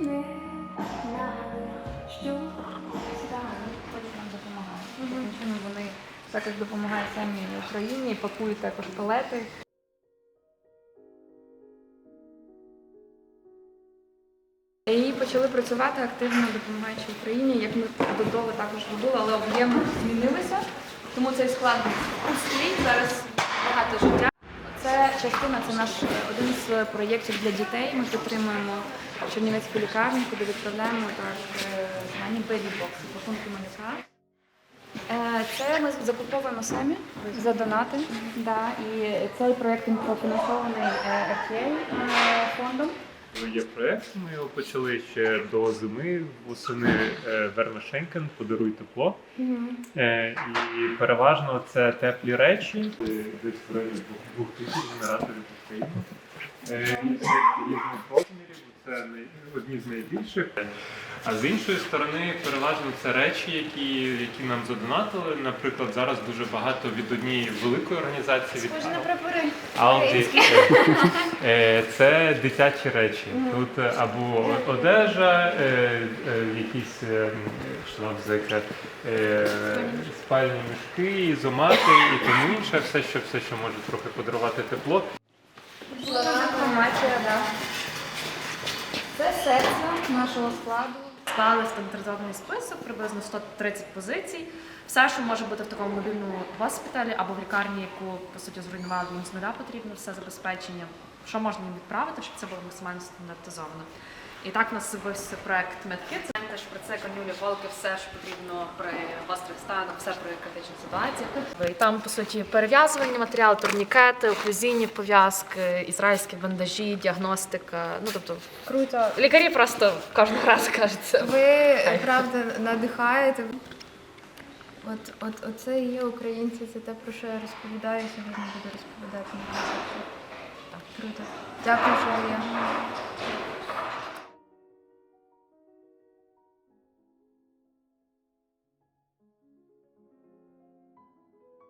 не знаю, що з вами. Потім допомагають. Таким чином вони також допомагають самі Україні, пакують також палети. І почали працювати активно, допомагаючи Україні, як ми до того також робили, але об'єми змінилися. Тому цей склад пустий. Зараз багато життя. Це частина, це наш е, один з проєктів для дітей. Ми підтримуємо Чернівецьку лікарню, куди відправляємо так звані знані бебі-бокси, пакунки малюка. Е, Це ми закуповуємо самі за донати. Да, і цей проєкт він профінансований е, RTA е, фондом. Є проєкт. Ми його почали ще до зими. Восени е, Верна Шенкен подаруй тепло. Е, І переважно це теплі речі, десь в районі двох- тисяч генераторів Е, одні з найбільших. А з іншої сторони, переважно це речі, які, які нам задонатили. Наприклад, зараз дуже багато від однієї великої організації від прапори. Алді Е, це дитячі речі. Тут е, або одежа, е, якісь е, спальні мішки, ізомати і тому інше, все, що все, що може трохи подарувати тепло. Інформація, да. Це серце нашого складу. Склали стандартизований список, приблизно 130 позицій. Все, що може бути в такому мобільному госпіталі або в лікарні, яку по суті зруйнували з нуля потрібно, все забезпечення, що можна їм відправити, щоб це було максимально стандартизовано. І так у нас з'явився проект MedKit. Це теж про це канюлі, голки, все, що потрібно при гострих станах, все при критичних ситуаціях. І там, по суті, перев'язувальні матеріали, турнікети, оклюзійні пов'язки, ізраїльські бандажі, діагностика. Ну тобто, Круто. лікарі просто кожного разу кажуть це. Ви правда надихаєте. От, от, оце і є українці, це те, про що я розповідаю, сьогодні буду розповідати. Так, круто. Дякую, що є.